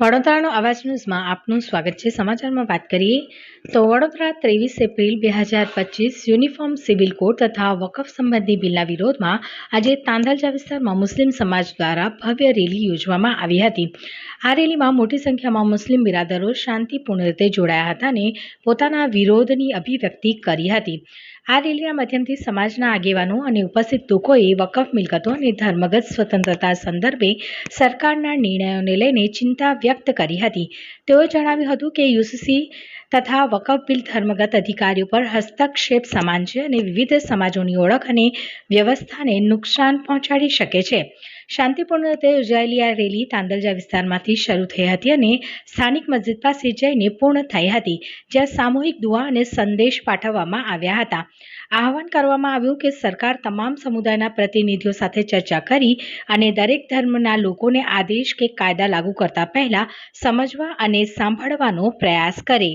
વડોદરાનો અવાજ ન્યૂઝમાં આપનું સ્વાગત છે. સમાચારમાં વાત કરીએ તો વડોદરા ત્રેવીસ એપ્રિલ બે હજાર પચીસ યુનિફોર્મ સિવિલ કોડ તથા વકફ સંબંધી બિલના વિરોધમાં આજે તાંદલજા વિસ્તારમાં મુસ્લિમ સમાજ દ્વારા ભવ્ય રેલી યોજવામાં આવી હતી. આ રેલીમાં મોટી સંખ્યામાં મુસ્લિમ બિરાદરો શાંતિપૂર્ણ રીતે જોડાયા હતા અને પોતાના વિરોધની અભિવ્યક્તિ કરી હતી. આ રેલીના માધ્યમથી સમાજના આગેવાનો અને ઉપસ્થિત લોકોએ વકફ મિલકતો અને ધર્મગત સ્વતંત્રતા સંદર્ભે સરકારના નિર્ણયોને લઈને ચિંતા વ્યક્ત કરી હતી. તેઓએ જણાવ્યું હતું કે યુસીસી તથા વકફ બિલ ધર્મગત અધિકારીઓ પર હસ્તક્ષેપ સમાન છે અને વિવિધ સમાજોની ઓળખ અને વ્યવસ્થાને નુકસાન પહોંચાડી શકે છે. શાંતિપૂર્ણ રીતે યોજાયેલી આ રેલી તાંદલજા વિસ્તારમાંથી શરૂ થઈ હતી અને સ્થાનિક મસ્જિદ પાસે જઈને પૂર્ણ થઈ હતી, જ્યાં સામૂહિક દુઆ અને સંદેશ પાઠવવામાં આવ્યા હતા. આહવાન કરવામાં આવ્યું કે સરકાર તમામ સમુદાયના પ્રતિનિધિઓ સાથે ચર્ચા કરી અને દરેક ધર્મના લોકોને આદેશ કે કાયદા લાગુ કરતા પહેલા સમજવા અને સાંભળવાનો પ્રયાસ કરે.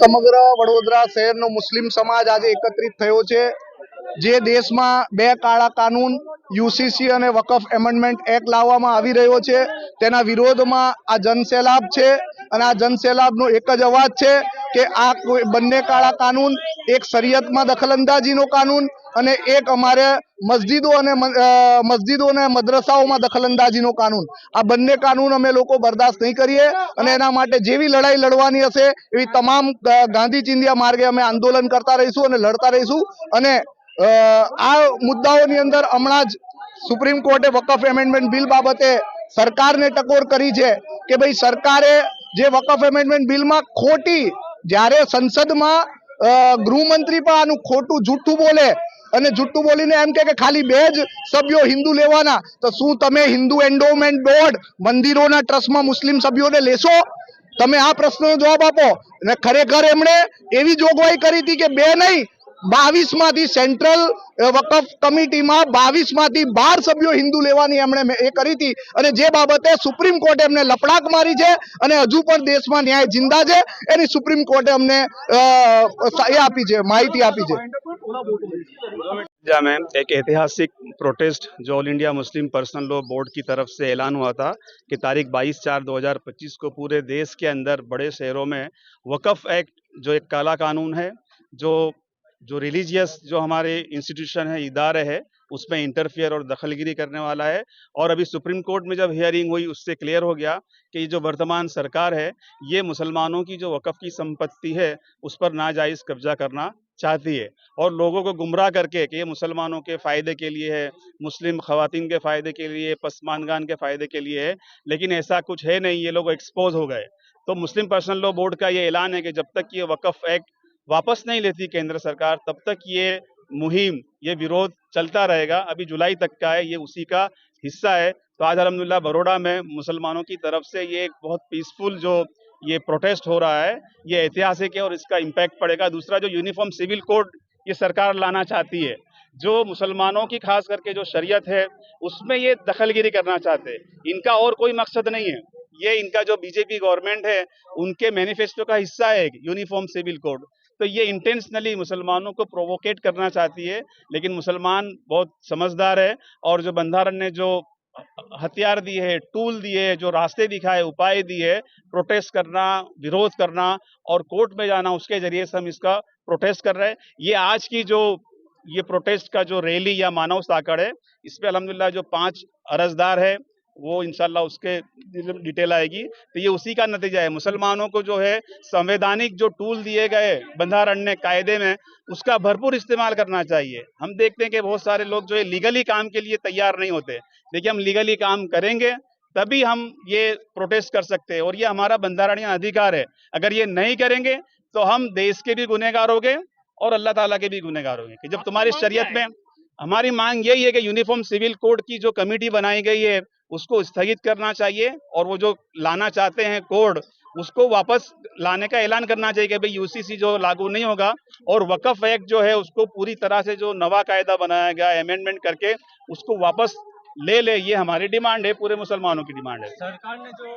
સમગ્ર વડોદરા શહેરનો મુસ્લિમ સમાજ આજે એકત્રિત થયો છે. જે દેશમાં બે કાળા કાનૂન યુસીસી અને વકફ એમેન્ડમેન્ટ એક્ટ લાવવામાં આવી રહ્યો છે, તેના વિરોધમાં આ જનસેલાબ છે અને આ જનસેલાબનો એક જ અવાજ છે કે આ બંને કાળા કાનૂન, એક શરિયતમાં દખલંદાજીનો કાનૂન અને એક અમારે મસ્જિદો અને મસ્જિદો અને મદ્રસાઓમાં દખલંદાજીનો કાનૂન. આ બંને કાનૂન અમે લોકો બરદાસ્ત નહીં કરીએ અને એના માટે જેવી લડાઈ લડવાની હશે એવી તમામ ગાંધી ચિંધિયા માર્ગે અમે આંદોલન કરતા રહીશું અને લડતા રહીશું અને આ મુદ્દાઓની અંદર હમણાં જ સુપ્રીમ કોર્ટે વકફ એમેન્ડમેન્ટ બિલ બાબતે સરકારને ટકોર કરી છે કે ભાઈ સરકારે જે વકફ એમેન્ડમેન્ટ બિલમાં ખોટી, જ્યારે સંસદમાં ગૃહમંત્રી પણ આનું ખોટું જૂઠું બોલે અને જુઠ્ઠું બોલીને એમ કે ખાલી બે જ સભ્યો હિન્દુ લેવાના, તો શું તમે હિન્દુ એન્ડોમેન્ટ બોર્ડ મંદિરોના ટ્રસ્ટમાં મુસ્લિમ સભ્યોને લેશો? તમે આ પ્રશ્નનો જવાબ આપો. અને ખરેખર એમણે એવી જોગવાઈ કરી હતી કે બે નહીં બાવીસ માંથી સેન્ટ્રલ અ, વકફ કમિટીમાં બાવીસ માંથી બાર સભ્યો હિન્દુ લેવાની એમણે મે- એ કરી હતી અને જે બાબતે સુપ્રીમ કોર્ટે એમને લપડાક મારી છે અને હજુ પણ દેશમાં ન્યાય જિંદા છે એની સુપ્રીમ કોર્ટે અમને અ, એ આપી છે માહિતી આપી છે अयोध्या में एक ऐतिहासिक प्रोटेस्ट जो All India Muslim Personal Law Board की तरफ से ऐलान हुआ था कि तारीख 22 चार 2025 को पूरे देश के अंदर बड़े शहरों में वक़फ़ एक्ट जो एक काला कानून है जो जो रिलीजियस जो हमारे इंस्टीट्यूशन है, इदारे है, उसमें इंटरफियर और दखलगिरी करने वाला है। और अभी सुप्रीम कोर्ट में जब हियरिंग हुई, उससे क्लियर हो गया कि ये जो वर्तमान सरकार है, ये मुसलमानों की जो वक़फ़ की संपत्ति है, उस पर नाजायज़ कब्जा करना चाहती है। और लोगों को गुमराह करके कि ये मुसलमानों के फ़ायदे के लिए है, मुस्लिम खवातीन के फ़ायदे के लिए, पसमानगान के फ़ायदे के लिए है, लेकिन ऐसा कुछ है नहीं, ये लोग एक्सपोज हो गए। तो मुस्लिम पर्सनल लॉ बोर्ड का ये ऐलान है कि जब तक ये वक़फ़ एक्ट वापस नहीं लेती केंद्र सरकार, तब तक ये मुहिम, ये विरोध चलता रहेगा। अभी जुलाई तक का है, ये उसी का हिस्सा है। तो आज अलहमदिल्ला बड़ोड़ा में मुसलमानों की तरफ़ से ये एक बहुत पीसफुल जो ये प्रोटेस्ट हो रहा है, ये ऐतिहासिक है और इसका इम्पैक्ट पड़ेगा। दूसरा जो यूनिफॉर्म सिविल कोड ये सरकार लाना चाहती है, जो मुसलमानों की खास करके जो शरीयत है, उसमें ये दखलगिरी करना चाहते हैं। इनका और कोई मकसद नहीं है। ये इनका जो बीजेपी गवर्नमेंट है, उनके मैनिफेस्टो का हिस्सा है यूनिफॉर्म सिविल कोड तो ये इंटेंशनली मुसलमानों को प्रोवोकेट करना चाहती है, लेकिन मुसलमान बहुत समझदार है और जो बंधारण ने जो हथियार दिए है टूल दिए है, जो रास्ते दिखाए, उपाय दिए प्रोटेस्ट करना, विरोध करना और कोर्ट में जाना, उसके ज़रिए से हम इसका प्रोटेस्ट कर रहे हैं। ये आज की जो, ये प्रोटेस्ट का जो रैली या मानव साकड़ है, इस पे अल्हम्दुलिल्लाह जो पाँच अरजदार है वो इनशाला उसके डिटेल आएगी। तो ये उसी का नतीजा है। मुसलमानों को जो है संवैधानिक जो टूल दिए गए बंधारण ने कायदे में उसका भरपूर इस्तेमाल करना चाहिए। हम देखते हैं कि बहुत सारे लोग जो है लीगली काम के लिए तैयार नहीं होते। देखिए हम लीगली काम करेंगे तभी हम ये प्रोटेस्ट कर सकते हैं। और ये हमारा बंधारणीय अधिकार है। अगर ये नहीं करेंगे तो हम देश के भी गुनहगार होंगे और अल्लाह ताला के भी गुनहगार होंगे कि जब तुम्हारी शरीयत में हमारी मांग यही है कि यूनिफॉर्म सिविल कोड की जो कमेटी बनाई गई है उसको स्थगित करना चाहिए और वो जो लाना चाहते हैं कोड, उसको वापस लाने का ऐलान करना चाहिए कि भाई यूसीसी जो लागू नहीं होगा और वकफ एक्ट जो है उसको पूरी तरह से जो नवा कायदा बनाया गया अमेंडमेंट करके उसको वापस ले ले, ये हमारी डिमांड है, पूरे मुसलमानों की डिमांड है। सरकार ने जो